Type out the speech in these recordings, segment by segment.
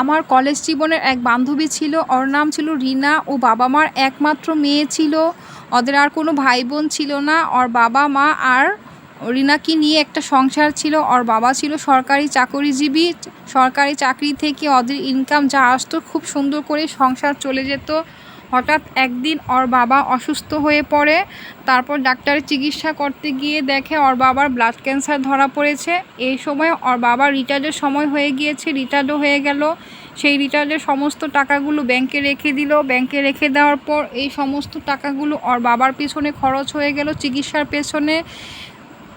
আমার কলেজ জীবনের এক বান্ধবী ছিল, ওর নাম ছিল রিনা, ও বাবা মার একমাত্র মেয়ে ছিল। ওদের আর কোনো ভাই বোন ছিল না, ওর বাবা, মা আর রিনাকে নিয়ে একটা সংসার ছিল। ওর বাবা ছিল সরকারি চাকরিজীবী, সরকারি চাকরি থেকে ওদের ইনকাম যা আসতো, খুব সুন্দর করে সংসার চলে যেত। হঠাৎ একদিন ওর বাবা অসুস্থ হয়ে পড়ে, তারপর ডাক্তারের চিকিৎসা করতে গিয়ে দেখে ওর বাবার ব্লাড ক্যান্সার ধরা পড়েছে। এই সময় ওর বাবার রিটায়ার্ডের সময় হয়ে গিয়েছে রিটায়ার্ডও হয়ে গেল। সেই রিটায়ার্ডের সমস্ত টাকাগুলো ব্যাংকে রেখে দিল। ব্যাংকে রেখে দেওয়ার পর এই সমস্ত টাকাগুলো ওর বাবার পেছনে খরচ হয়ে গেল চিকিৎসার পেছনে।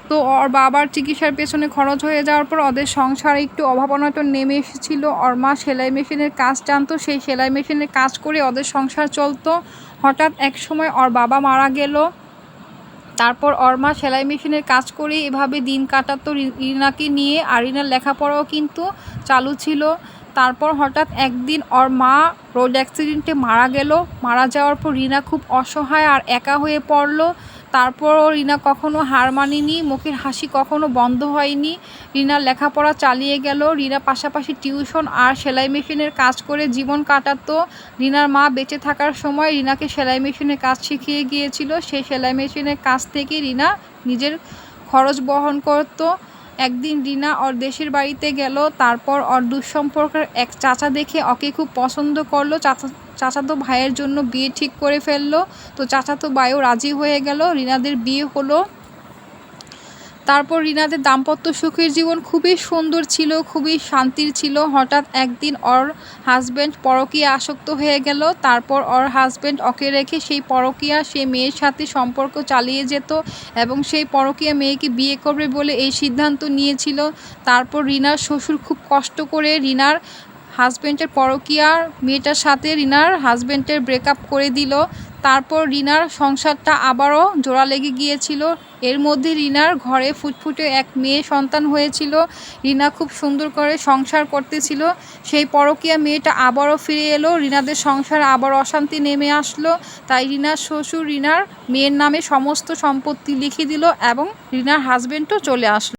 তো ওর বাবার চিকিৎসার পেছনে খরচ হয়ে যাওয়ার পর ওদের সংসারে একটু অভাবনটন নেমে এসেছিল। ওর মা সেলাই মেশিনের কাজ জানতো, সেই সেলাই মেশিনের কাজ করে ওদের সংসার চলতো। হঠাৎ এক সময় ওর বাবা মারা গেল। তারপর ওর মা সেলাই মেশিনের কাজ করে এভাবে দিন কাটাতো রিনাকে নিয়ে। আর রিনার লেখাপড়াও কিন্তু চালু ছিল। তারপর হঠাৎ একদিন ওর মা রোড অ্যাক্সিডেন্টে মারা গেল। মারা যাওয়ার পর রিনা খুব অসহায় আর একা হয়ে পড়ল। তারপরও রিনা কখনো হার মানিনি, মুখের হাসি কখনো বন্ধ হয়নি। রিনার লেখাপড়া চালিয়ে গেল, রিনা পাশাপাশি টিউশন আর সেলাই মেশিনের কাজ করে জীবন কাটাতো। রিনার মা বেঁচে থাকার সময় রিনাকে সেলাই মেশিনের কাজ শিখিয়ে গিয়েছিল। সেই সেলাই মেশিনের কাজ থেকে রিনা নিজের খরচ বহন করতো। একদিন রিনা ওর দেশের বাড়িতে গেল, তারপর ওর দুঃসম্পর্কের এক চাচা দেখে ওকে খুব পছন্দ করল। চাচা, চাচাতো ভাইয়ের জন্য বিয়ে ঠিক করে ফেলল। তো চাচাতো ভাইও রাজি হয়ে গেল, রিনাদের বিয়ে হলো। তারপর রিনাদের দাম্পত্য সুখের জীবন খুবই সুন্দর ছিল, খুবই শান্তির ছিল। হঠাৎ একদিন ওর হাজব্যান্ড পরকীয়া আসক্ত হয়ে গেল। তারপর ওর হাজব্যান্ড ওকে রেখে সেই পরকীয়া, সেই মেয়ের সাথে সম্পর্ক চালিয়ে যেত এবং সেই পরকীয়া মেয়েকে বিয়ে করবে বলে এই সিদ্ধান্ত নিয়েছিল। তারপর রিনার শ্বশুর খুব কষ্ট করে রিনার হাজব্যান্ডের পরকীয়ার মেয়েটার সাথে রিনার হাজব্যান্ডের ব্রেকআপ করে দিল। তারপর রিনার সংসারটা আবারও জোড়া লেগে গিয়েছিল। এর মধ্যে রিনার ঘরে ফুটফুটে এক মেয়ে সন্তান হয়েছিল। রিনা খুব সুন্দর করে সংসার করতেছিল। সেই পরকীয়া মেয়েটা আবারও ফিরে এলো। রিনাদের সংসার আবার অশান্তি নেমে আসলো। তাই রিনার শ্বশুর রিনার মেয়ের নামে সমস্ত সম্পত্তি লিখে দিল এবং রিনার হাজব্যান্ডও চলে আসলো।